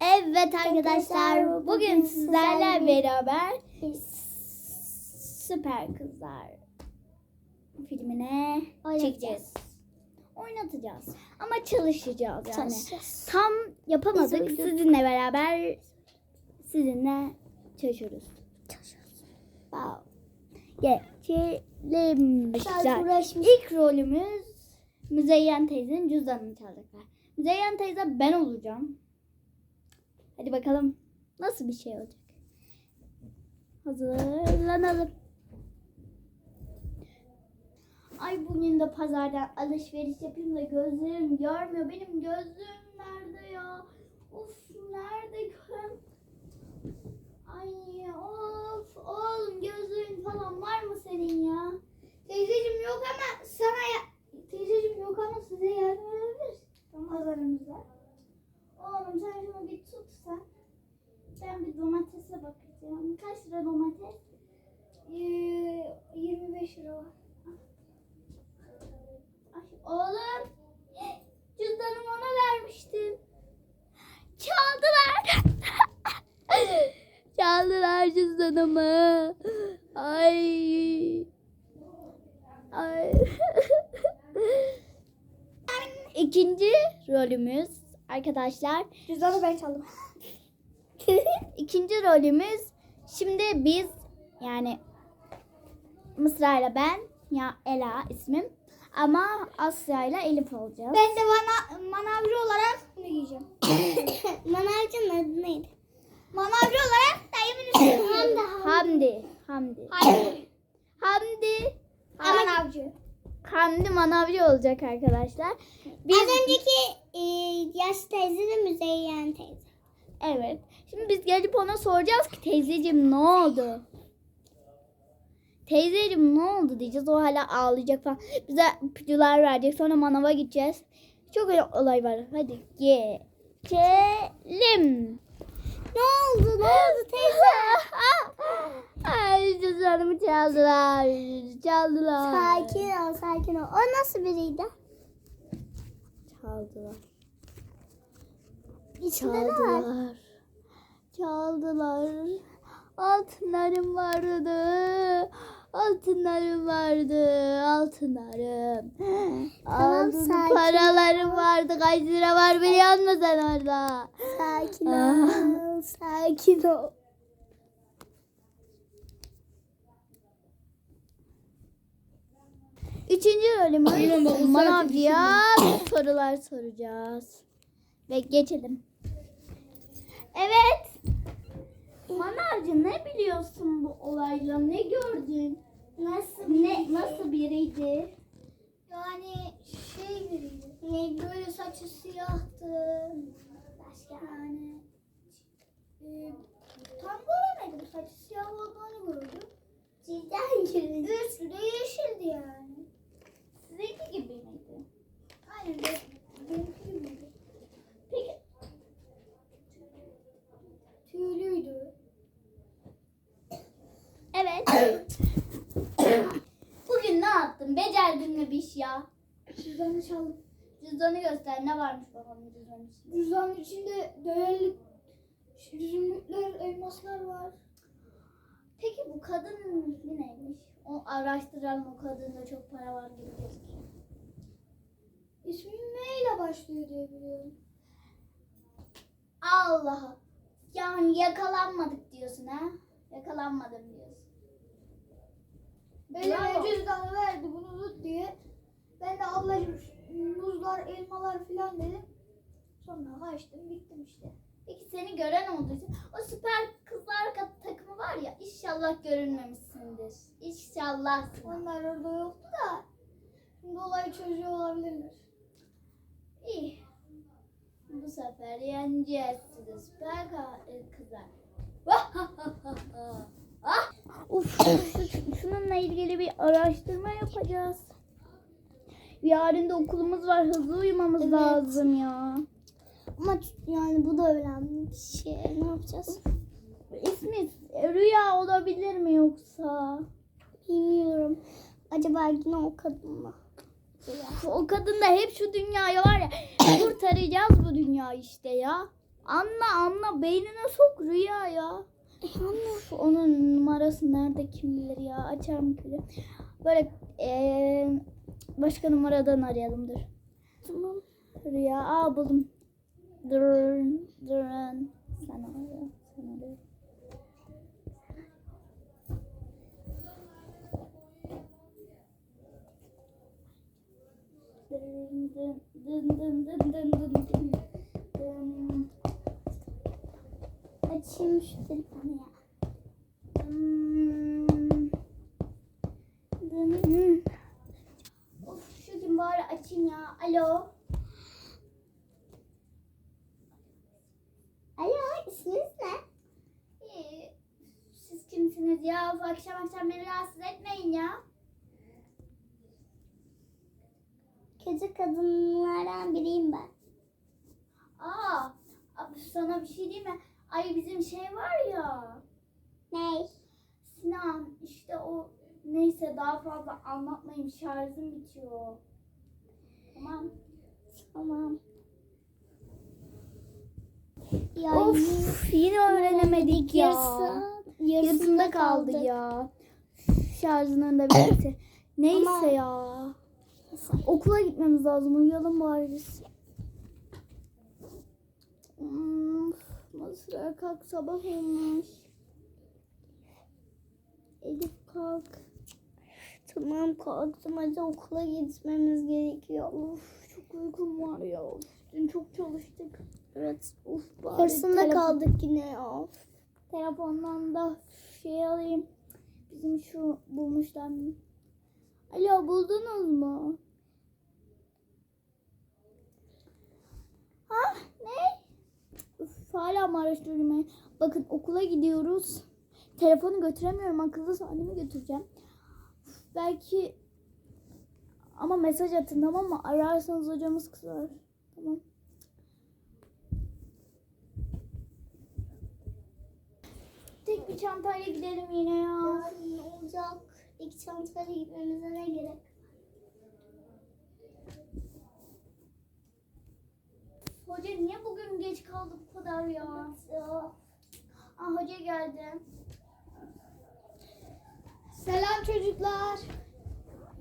Evet arkadaşlar bugün sizlerle beraber Süper Kızlar filmine çekeceğiz. Oynatacağız. Ama çalışacağız yani. Çalışacağız. Tam yapamadık. Sizinle beraber sizinle çalışıyoruz. Wow. Geçelim. İlk rolümüz Müzeyyen teyzenin cüzdanını çalacaklar. Müzeyyen teyze ben olacağım. Hadi bakalım nasıl bir şey olacak. Hazırlanalım. Ay bugün de pazardan alışveriş yapayım da gözlerim görmüyor. Benim gözlüğüm nerede ya? Of nerede görüm? Ay of oğlum gözlüğün falan var mı senin ya? Teyzeciğim yok ama sana ya... Teyzeciğim yok ama size yardım edebiliriz. Pazarımızda. Oğlum sen şunu sen. Ben bir domatese bakacağım. Kaç lira domates? Ee, 25 lira var. Ay, oğlum. Cüzdanımı ona vermiştim. Çaldılar. Çaldılar cüzdanımı. Ay. Ay. İkinci rolümüz arkadaşlar. Cüzdanı ben çaldım. İkinci rolümüz şimdi biz yani Mısra ile ben ya Ela ismim ama Asya ile Elif olacağız. Ben de mana, manavcı olarak bunu giyeceğim. Manavcının adı neydi? Manavcı olarak dayımın. Hem de Hamdi. Hamdi. Hayır. Hamdi. Manavcı. Hamdi manavcı olacak arkadaşlar. Biz, Az önceki e, yaş teyze de Müzeyyen teyze. evet. Şimdi biz gelip ona soracağız ki teyzeciğim ne oldu? Teyzeciğim ne oldu diyeceğiz. O hala ağlayacak falan. Bize ipucular verecek. Sonra manava gideceğiz. Çok olay var. Hadi geçelim. Ne oldu? Ne oldu teyze? Ay cüzdanımı çaldılar. Çaldılar. Sakin ol, sakin ol. O nasıl biriydi? Çaldılar. İçinde ne var? Çaldılar. Altınlarım vardı. Altınlarım vardı. Altınlarım. Tamam, Altın sakin paralarım vardı. Kaç lira var biliyor musun sen orada? Sakin Ah. ol, sakin ol. Üçüncü bölümümüz manavcıya sorular soracağız. Ve geçelim. Evet. Manavcı ne biliyorsun bu olayla? Ne gördün? Nasıl Ne nasıl biriydi? Yani şey biriydi. Ne böyle saçı siyahtı. Başka yani. E, tam göremedim. Saçı siyah olduğunu gördüm. Cidden gördüm. Üstü de yeşildi yani. Sizinki gibi miydi? Aynen. Yaptın? Becerdin mi bir şey ya? Cüzdanı çaldım. Cüzdanı göster. Ne varmış bakalım cüzdanın içinde? Cüzdanın içinde değerli zümrütler, elmaslar var. Peki bu kadının ismi neymiş? O araştıralım o kadında çok para var gibi gözüküyor. İsmi M ile başlıyor diye biliyorum. Allah. Yani yakalanmadık diyorsun ha? Yakalanmadım diyorsun. Bravo. cüzdanı verdi bunu tut diye. Ben de ablacığım şu muzlar, elmalar filan dedim. Sonra kaçtım gittim işte. Peki seni gören olduğu için o süper kızlar takımı var ya inşallah görünmemişsindir. İnşallah. Onlar orada yoktu da. Şimdi olayı çözüyor olabilirler. İyi. Bu sefer yeneceğiz sizi süper kızlar. Ah! Uf, şu- şununla ilgili bir araştırma yapacağız. Yarın da okulumuz var. Hızlı uyumamız Evet. lazım ya. Ama yani bu da önemli bir şey. Ne yapacağız? İsmi Rüya olabilir mi yoksa? Bilmiyorum. Acaba yine o kadın mı? O kadın da hep şu dünyaya var ya kurtaracağız bu dünya işte ya. Anla anla beynine sok rüya ya. Anla. Onun numarası nerede kim bilir ya. Açarım kili. Böyle eee, başka numaradan arayalım dur. Tamam. Rüya. Aa buldum. Durun. Durun. Sen ara. Sen ara. Dın dın dın dın dın dın dın dın. Dın. Açayım şu telefonu ya. Hmm. Of şu gün bari açayım ya. Alo. Alo isminiz ne? Siz kimsiniz ya? Bu akşam akşam beni rahatsız etmeyin ya. Kötü kadınlardan biriyim ben. Aa, sana bir şey diyeyim mi? Ay bizim şey var ya. Ne? Sinan işte o neyse daha fazla anlatmayayım şarjım bitiyor. Tamam. Tamam. Ya of yine öğrenemedik ya. Yarısı, Yarısında kaldı ya. Şarjının da bitti. Neyse Ama- ya. Okula gitmemiz lazım. Uyuyalım bari biz. Hmm, Masra kalk sabah olmuş. Elif kalk. Tamam kalktım hadi okula gitmemiz gerekiyor. Of çok uykum var ya. Of, Dün çok çalıştık. Evet. Of bari telefon- kaldık yine ya. Telefondan da şey alayım. Bizim şu bulmuşlar? Alo buldunuz mu? Ha ne? Hala mı araştırıyorum ben? Bakın okula gidiyoruz. Telefonu götüremiyorum. Akıllı saatimi götüreceğim. Belki ama mesaj atın tamam mı? Ararsanız hocamız kızar. Tamam. Tek bir çantayla gidelim yine ya. Yarın ne olacak? İlk çantayla gitmemize ne gerek? Hoca niye bugün geç kaldı bu kadar ya? Ya. Aa hoca geldi. Selam çocuklar.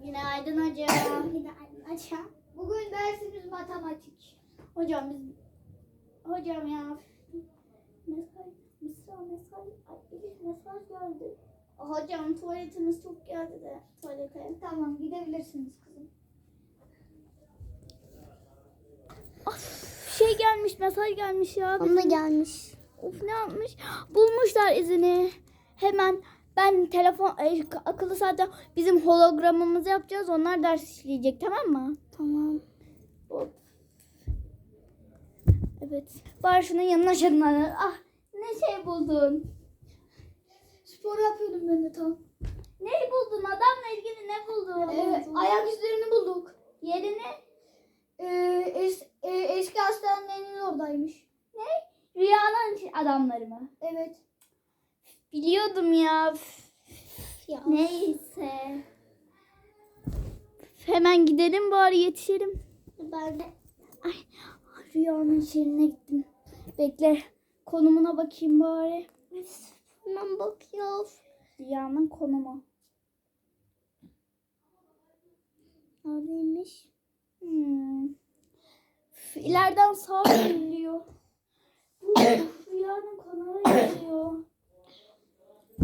Günaydın hocam. Günaydın hocam. Bugün dersimiz matematik. hocam biz hocam ya mesaj Mısra mesaj ay Elif mesaj geldi. Hocam tuvaletimiz çok geldi de tuvalete. Tamam gidebilirsiniz kızım. Of, şey gelmiş mesaj gelmiş ya. Ona gelmiş. Of ne yapmış? Bulmuşlar izini. Hemen ben telefon e, akıllı saatte bizim hologramımızı yapacağız. Onlar ders işleyecek tamam mı? Tamam. Hop. Evet. Bari şunun yanına şırmanı. Ah ne şey buldun? Spor yapıyordum ben de tam. Ne buldun? Adamla ilgili ne buldun? Evet, ayak izlerini bulduk. Yerini Ee, es, e, eski hastanenin oradaymış. ne? Rüyanın adamları mı? Evet. Biliyordum ya. Ya. Neyse. Hemen gidelim bari yetişelim. Ben de Ay rüyanın şehrine gittim. Bekle konumuna bakayım bari. hemen bakıyor. Rüyanın konumu. Neredeymiş? Hmm. İleriden sağ geliyor. Bu rüyanın konumu yazıyor.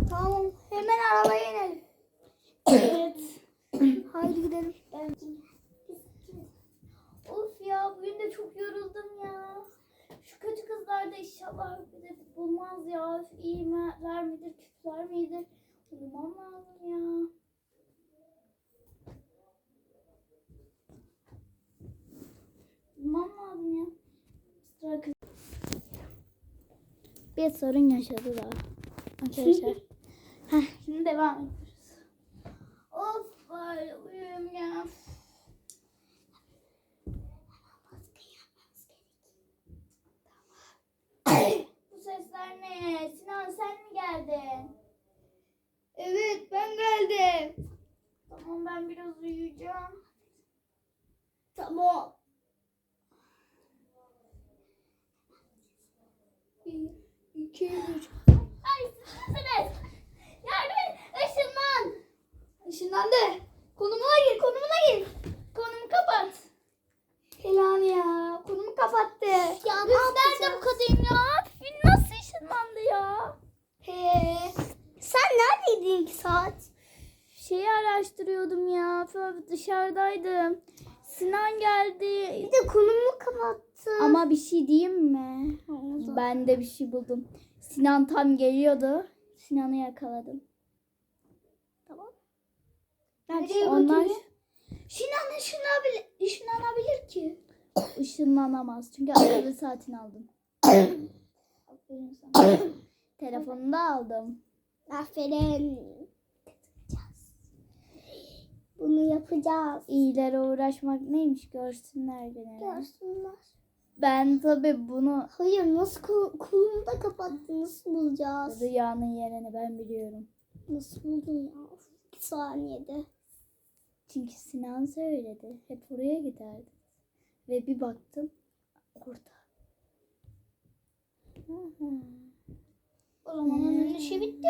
Tamam. Hemen arabaya inelim. Evet. Haydi gidelim. Of ya bugün de çok yoruldum ya. Şu kötü kızlar da inşallah bizi bulmaz ya. İyi miler midir, kötüler midir? Uyumam lazım ya. Uyumam lazım ya. Bir sorun yaşadı da. Arkadaşlar. Heh, şimdi devam ediyoruz. Of bari uyuyayım ya. Bu sesler ne? Sinan sen mi geldin? Evet ben geldim. Tamam ben biraz uyuyacağım. Tamam. İki, üç. Sizsiniz. Yardım et. Işınlan. Işınlandı. Konumuna gir, konumuna gir. Konumu kapat. Helal ya. Konumu kapattı. Ya biz nerede bu kadın ya? Bir Nasıl ışınlandı ya? He. Sen neredeydin iki saat? Şeyi araştırıyordum ya. Dışarıdaydım. Sinan geldi. Bir de konumu kapattı. Ama bir şey diyeyim mi? Oldu. Ben de bir şey buldum. Sinan tam geliyordu. Sinan'ı yakaladım. Tamam. Nereye Onlar götürüyor? Sinan ışınlanabilir, ışınlanabilir ki. ışınlanamaz. Çünkü akıllı saatini aldım. Aferin sana. Telefonunu da aldım. Aferin. Bunu yapacağız. İyilere uğraşmak neymiş görsünler gene. Görsünler. Ben tabii bunu Hayır nasıl kol- kolumu da kapattı. Nasıl bulacağız? rüyanın yerini ben biliyorum. Nasıl buldun ya? İki saniyede. Çünkü Sinan söyledi. Hep oraya giderdi. Ve bir baktım orada. O zaman onun işi bitti.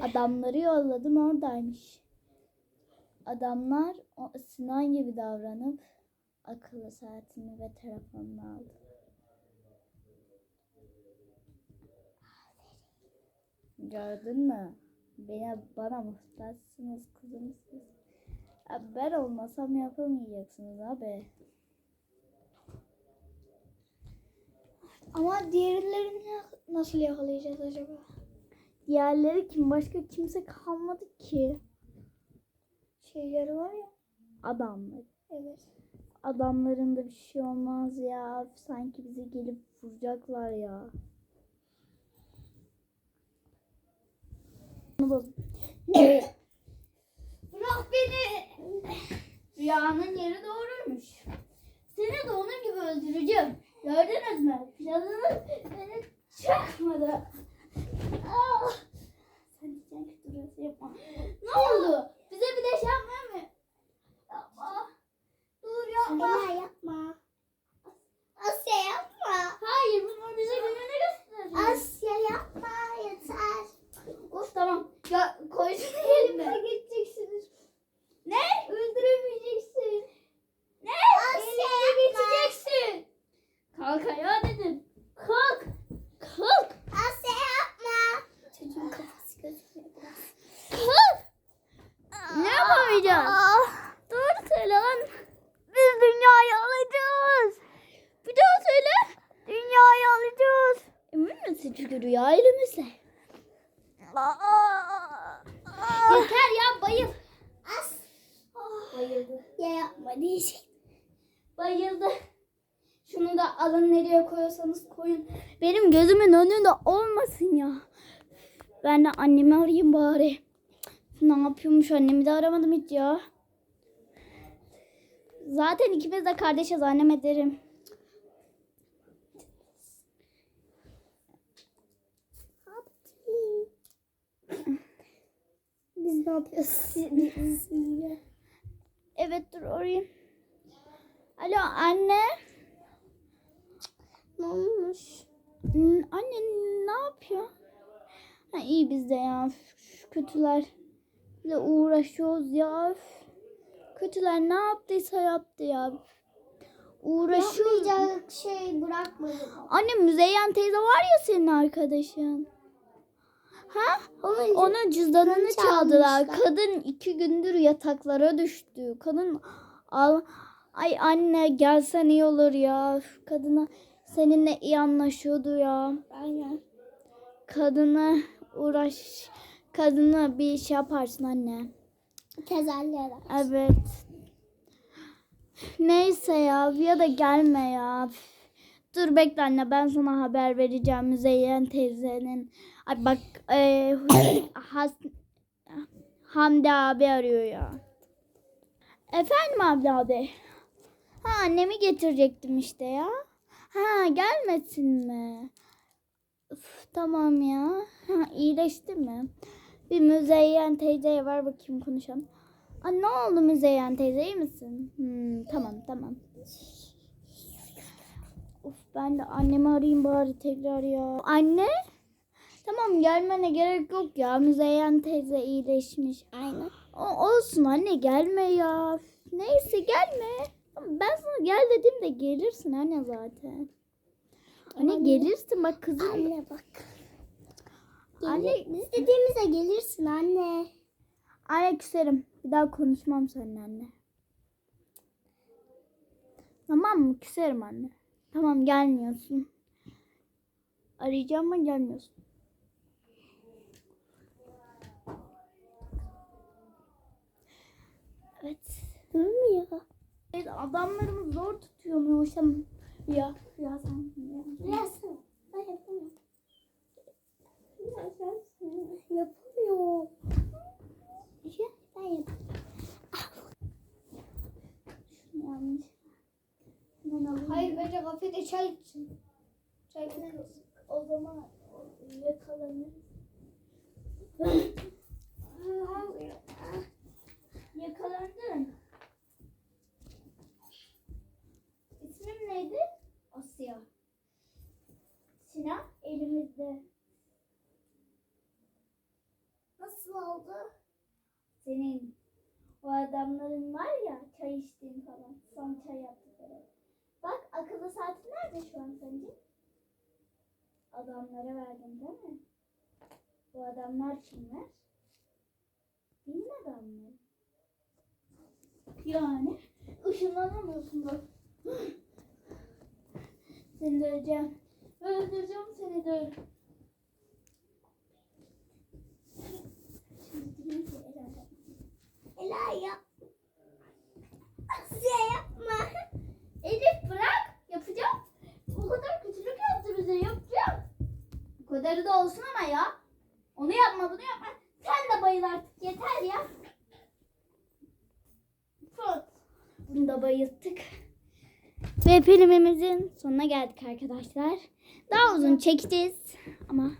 Adamları yolladım oradaymış. Adamlar o Sinan gibi davranıp akıllı saatini ve telefonunu aldı. Gördün mü? Bana, bana muhtaçsınız kızım siz. Ben olmasam yapamayacaksınız abi. Ama diğerlerini nasıl yakalayacağız acaba? Diğerleri kim? Başka kimse kalmadı ki. Şeyleri var ya. Adamlar. Evet. Adamların da bir şey olmaz ya. Sanki bizi gelip vuracaklar ya. Bırak beni. Rüyanın yeri doğruymuş. Seni de onun gibi öldüreceğim. Gördünüz mü? Planınız beni çakmadı. Ah! Sen diyeceksin ki durası yapma. Ne oldu? Bize bir de şey yapmıyor mu? Yapma. Dur yapma. Asya yapma. Asya yapma. Hayır bunlar bize gününü gösterecek. Asya yapma yeter. Of tamam. Ya koysana elime. gideceksiniz. Ne? Öldüremeyeceksin. Ne? Asya Elime yapma. geçeceksin. Kalk ayağa dedim. Kalk. Kalk. Asya yapma. Çocuğun kafası gözüküyor biraz. Kalk. Ne yapamayacağız? Dur söyle lan. Biz dünyayı alacağız. Bir daha söyle. Dünyayı alacağız. Emin misin çünkü rüya elimizde. Yeter ya bayıl. As. Bayıldı. Ya yapma diyecek. Bayıldı. Şunu da alın nereye koyuyorsanız koyun. Benim gözümün önünde olmasın ya. Ben de annemi arayayım bari. Ne yapıyormuş annemi de aramadım hiç ya. Zaten ikimiz de kardeşiz anneme derim. Biz ne yapıyoruz? Evet dur arayayım. Alo anne. ne olmuş? Anne ne yapıyor? Ha, iyi biz de ya. Şu kötüler. Bir de uğraşıyoruz ya. Kötüler ne yaptıysa yaptı ya. Uğraşıyoruz. Yapmayacak şey bırakmadım. Anne Müzeyyen teyze var ya senin arkadaşın. Ha? Onun, Onun cüzdanını çaldılar. çalmışlar. Kadın iki gündür yataklara düştü. Kadın al ay anne gelsen iyi olur ya. Kadına seninle iyi anlaşıyordu ya. Aynen. Kadına uğraş. Kadına bir şey yaparsın anne. Tezelli. Evet. Neyse ya ya da gelme ya. Dur bekle anne ben sana haber vereceğim Müzeyyen teyzenin. Ay bak e, has, Hamdi abi arıyor ya. Efendim Hamdi abi. Ha annemi getirecektim işte ya. Ha gelmesin mi? Tamam ya. Ha, iyileşti mi? Bir Müzeyyen teyzeye ver bakayım konuşalım. Aa, ne oldu Müzeyyen teyze iyi misin? Hmm, tamam tamam. Of Ben de annemi arayayım bari tekrar ya. Anne? Tamam gelmene gerek yok ya. Müzeyyen teyze iyileşmiş. Aynen. O, olsun anne gelme ya. Neyse gelme. Ben sana gel dediğimde gelirsin anne zaten. Anne Anne. gelirsin bak kızım. Anne bak. Anne, istediğimize gelirsin anne. anne küserim. Bir daha konuşmam seninle anne. Tamam mı? Küserim anne. Tamam gelmiyorsun. Arayacağım ama gelmiyorsun. Evet. Durmuyor. Evet adamlarımız zor tutuyormuş ama ya ya sen ya. Biraz. Ben yapamıyorum. Yapamıyor. Ya, ben yapayım. Şunu yanlış. Hemen alayım. Hayır bence kafede çay için. Çay falan o zaman yakalanır. Yakalandın. İsmin neydi? Asya. Sinan elimizde. Nasıl oldu? Senin o adamların var ya çay içtiğin falan. Son çay yaptıkları. Bak akıllı saatin nerede şu an sence? Adamlara verdin değil mi? Bu adamlar kimler? Din adamları. Yani ışınlanamıyorsun bak. Seni döveceğim. Öldüreceğim seni de. Ela yap. Asya yapma. Elif bırak. Yapacağım. O kadar kötülük yaptı bize. Yapacağım. Bu kadarı da olsun ama ya. Onu yapma bunu yapma. Sen de bayıl artık. Yeter ya. Fut. Bunu da bayılttık. Ve filmimizin sonuna geldik arkadaşlar. Daha uzun çekeceğiz. Ama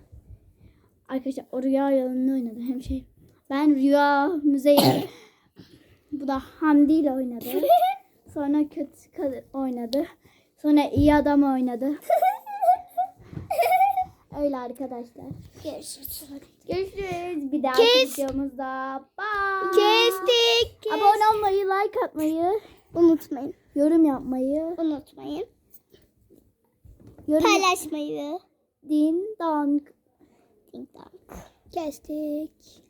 arkadaşlar o rüya yalanını oynadı. Hem şey ben rüya müzeyi bu da Hamdi ile oynadı. Sonra kötü kadın oynadı. Sonra iyi adam oynadı. Öyle arkadaşlar. Görüşürüz. Görüşürüz bir dahaki Kes. videomuzda. Bye. Kestik. Abone olmayı, like atmayı, Unutmayın. yorum yapmayı, Unutmayın. yorum Paylaşmayı. din dong. Ding dong. Kestik.